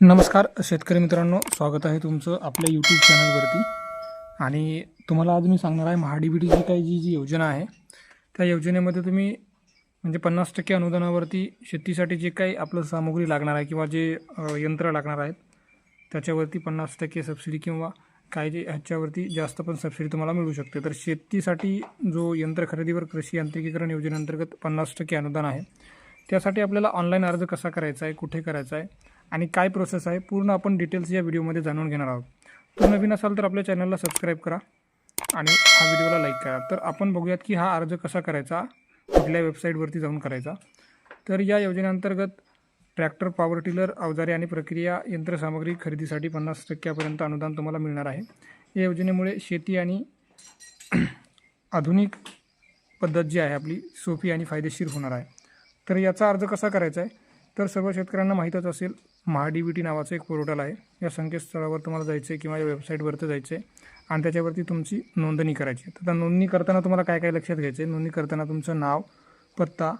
नमस्कार शेतकरी मित्रांनो. स्वागत आहे तुमचं आपल्या यूट्यूब चॅनलवरती आणि तुम्हाला आज मी सांगणार आहे महाडीबीटीची काही जी जी योजना आहे त्या योजनेमध्ये तुम्ही म्हणजे पन्नास टक्के अनुदानावरती शेतीसाठी जे काही आपलं सामुग्री लागणार आहे किंवा जे यंत्र लागणार आहेत त्याच्यावरती पन्नास टक्के सबसिडी किंवा काही जे ह्याच्यावरती जास्त पण सबसिडी तुम्हाला मिळू शकते. तर शेतीसाठी जो यंत्र खरेदीवर कृषी यांत्रिकीकरण योजनेअंतर्गत पन्नास टक्के अनुदान आहे त्यासाठी आपल्याला ऑनलाईन अर्ज कसा करायचा आहे कुठे करायचा आहे आणि काय प्रोसेस आहे पूर्ण आपण डिटेल्स या व्हिडिओमध्ये जाणून घेणार आहोत. तो नवीन असाल तर आपल्या चॅनलला सबस्क्राईब करा आणि हा व्हिडिओला लाईक करा. तर आपण बघूयात की हा अर्ज कसा करायचा कुठल्या वेबसाईटवरती जाऊन करायचा. तर या योजनेअंतर्गत ट्रॅक्टर पॉवर टिलर अवजारे आणि प्रक्रिया यंत्रसामग्री खरेदीसाठी पन्नास टक्क्यापर्यंत अनुदान तुम्हाला मिळणार आहे. या योजनेमुळे शेती आणि आधुनिक पद्धत जी आहे आपली सोपी आणि फायदेशीर होणार आहे. तर याचा अर्ज कसा करायचा आहे? तर सर्व शेतकऱ्यांना माहीतच असेल महाडीबीटी नावाचं एक पोर्टल आहे. या संकेतस्थळावर तुम्हाला जायचं आहे किंवा या वेबसाईटवरती जायचं आहे आणि त्याच्यावरती तुमची नोंदणी करायची आहे. तर नोंदणी करताना तुम्हाला काय काय लक्षात घ्यायचं आहे नोंदणी करताना तुमचं नाव पत्ता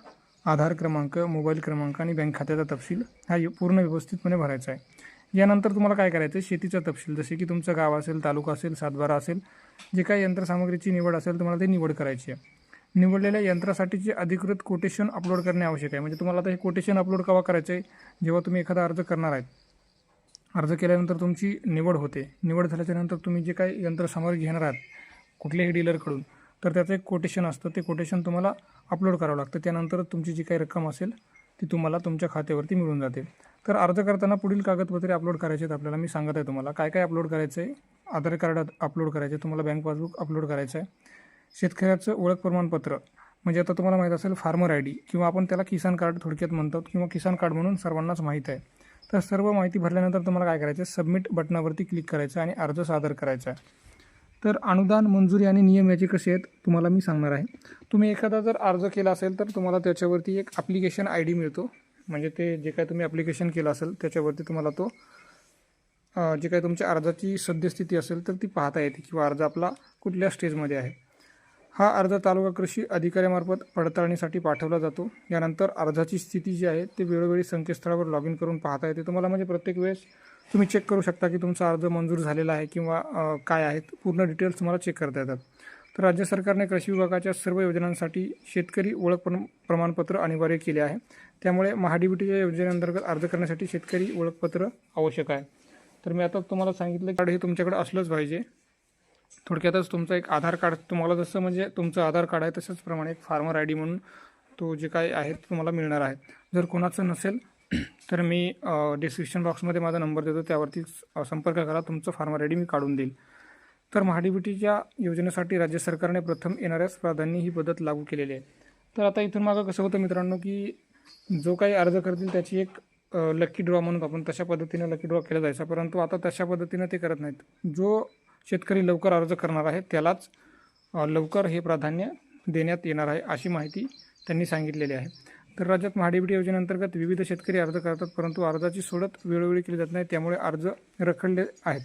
आधार क्रमांक मोबाईल क्रमांक आणि बँक खात्याचा तपशील हा पूर्ण व्यवस्थितपणे भरायचा आहे. यानंतर तुम्हाला काय करायचं आहे शेतीचा तपशील जसे की तुमचं गाव असेल तालुका असेल सातबारा असेल जे काही यंत्रसामग्रीची निवड असेल तुम्हाला ते निवड करायची आहे. निवडलेल्या यंत्रासाठीचे अधिकृत कोटेशन अपलोड करणे आवश्यक आहे. म्हणजे तुम्हाला आता हे कोटेशन अपलोड केव्हा करायचं आहे? जेव्हा तुम्ही एखादा अर्ज करणार आहेत. अर्ज केल्यानंतर तुमची निवड होते. निवड झाल्याच्यानंतर तुम्ही जे काही यंत्र समोर घेणार आहात कुठल्याही डीलरकडून तर त्याचं एक कोटेशन असतं. ते कोटेशन तुम्हाला अपलोड करावं लागतं. त्यानंतर तुमची जी काही रक्कम असेल ती तुम्हाला तुमच्या खात्यावरती मिळून जाते. तर अर्ज करताना पुढील कागदपत्रे अपलोड करायचे आहेत आपल्याला. मी सांगत आहे तुम्हाला. काय काय अपलोड करायचं आहे? आधार कार्ड अपलोड करायचे आहे, तुम्हाला बँक पासबुक अपलोड करायचं आहे. शेतकऱ्याचं ओळख प्रमाणपत्र. म्हणजे आता तुम्हाला माहीत असेल फार्मर आय डी किंवा आपण त्याला किसान कार्ड थोडक्यात म्हणतो किंवा किसान कार्ड म्हणून सर्वांनाच माहीत आहे. तर सर्व माहिती भरल्यानंतर तुम्हाला काय करायचं आहे? सबमिट बटनावरती क्लिक करायचं आणि अर्ज सादर करायचा आहे. तर अनुदान मंजुरी आणि नियम याचे कसे आहेत तुम्हाला मी सांगणार आहे. तुम्ही एखादा जर अर्ज केला असेल तर तुम्हाला त्याच्यावरती एक ॲप्लिकेशन आय डी मिळतो. म्हणजे ते जे काय तुम्ही ॲप्लिकेशन केलं असेल त्याच्यावरती तुम्हाला तो जे काय तुमच्या अर्जाची सद्यस्थिती असेल तर ती पाहता येते किंवा अर्ज आपला कुठल्या स्टेजमध्ये आहे. हा अर्ज तालुका कृषी अधिकाऱ्यामार्फत पडताळणीसाठी पाठवला जातो. यानंतर अर्जाची स्थिती जी आहे ते वेळोवेळी संकेतस्थळावर लॉग इन करून पाहता येते. तुम्हाला म्हणजे प्रत्येक वेळेस तुम्ही चेक करू शकता की तुमचा अर्ज मंजूर झालेला आहे किंवा काय आहेत. पूर्ण डिटेल्स तुम्हाला चेक करता येतात. तर राज्य सरकारने कृषी विभागाच्या सर्व योजनांसाठी शेतकरी ओळख प्र प्रमाणपत्र अनिवार्य केले आहे. त्यामुळे महाडीबीटीच्या योजनेअंतर्गत अर्ज करण्यासाठी शेतकरी ओळखपत्र आवश्यक आहे. तर मी आता तुम्हाला सांगितलं कार्ड हे तुमच्याकडे असलंच पाहिजे. थोडक्यातच तुमचं एक आधार कार्ड तुम्हाला जसं म्हणजे तुमचं आधार कार्ड आहे तसंच प्रमाणे एक फार्मर आय डी म्हणून तो जे काही आहे ते तुम्हाला मिळणार आहे जर कोणाचं नसेल तर मी डिस्क्रिप्शन बॉक्समध्ये माझा नंबर देतो त्यावरती संपर्क करा तुमचं फार्मर आय डी मी काढून देईल. तर महाडीबीटीच्या योजनेसाठी राज्य सरकारने प्रथम येणाऱ्याच प्राधान्य ही पद्धत लागू केलेली आहे. तर आता इथून मागं कसं होतं मित्रांनो की जो काही अर्ज करतील त्याची एक लकी ड्रॉ म्हणून आपण तशा पद्धतीने लकी ड्रॉ केला जायचा परंतु आता तशा पद्धतीनं ते करत नाहीत. जो शेतकरी लवकर अर्ज करणार आहे त्यालाच लवकर हे प्राधान्य देण्यात येणार आहे अशी माहिती त्यांनी सांगितलेली आहे. तर राज्यात महाडीबीटी योजनेअंतर्गत विविध शेतकरी अर्ज करतात परंतु अर्जाची सोडत वेळोवेळी केली जात नाही त्यामुळे अर्ज रखडले आहेत.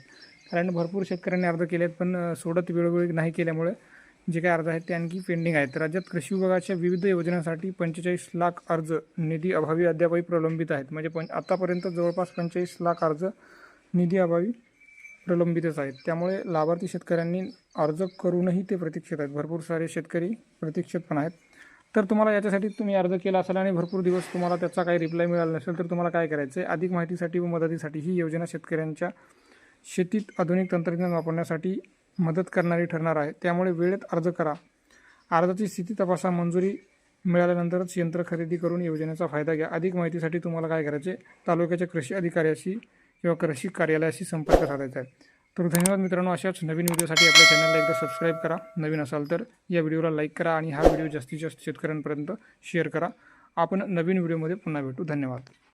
कारण भरपूर शेतकऱ्यांनी अर्ज केले आहेत पण सोडत वेळोवेळी नाही केल्यामुळे जे काही अर्ज आहेत ते आणखी पेंडिंग आहेत. राज्यात कृषी विभागाच्या विविध योजनांसाठी पंचेचाळीस लाख अर्ज निधी अभावी अद्यापही प्रलंबित आहेत. म्हणजे पण आतापर्यंत जवळपास पंचेचाळीस लाख अर्ज निधी अभावी प्रलंबितच आहेत. त्यामुळे लाभार्थी शेतकऱ्यांनी अर्ज करूनही ते प्रतीक्षेत आहेत. भरपूर सारे शेतकरी प्रतीक्षेत पण आहेत. तर तुम्हाला याच्यासाठी तुम्ही अर्ज केला असेल आणि भरपूर दिवस तुम्हाला त्याचा काही रिप्लाय मिळाला नसेल तर तुम्हाला काय करायचं आहे अधिक माहितीसाठी व मदतीसाठी ही योजना शेतकऱ्यांच्या शेतीत आधुनिक तंत्रज्ञान वापरण्यासाठी मदत करणारी ठरणार आहे. त्यामुळे वेळेत अर्ज करा. अर्जाची स्थिती तपासा. मंजुरी मिळाल्यानंतरच यंत्र खरेदी करून योजनेचा फायदा घ्या. अधिक माहितीसाठी तुम्हाला काय करायचे तालुक्याच्या कृषी अधिकाऱ्याशी किंवा कृषी कार्यालयाशी संपर्क साधायचा आहे. तर धन्यवाद मित्रांनो अशाच नवीन व्हिडिओसाठी आपल्या चॅनलला एकदा सबस्क्राईब करा. नवीन असाल तर या व्हिडिओला लाईक करा आणि हा व्हिडिओ जास्तीत जास्त शेतकऱ्यांपर्यंत शेअर करा. आपण नवीन व्हिडिओमध्ये पुन्हा भेटू. धन्यवाद.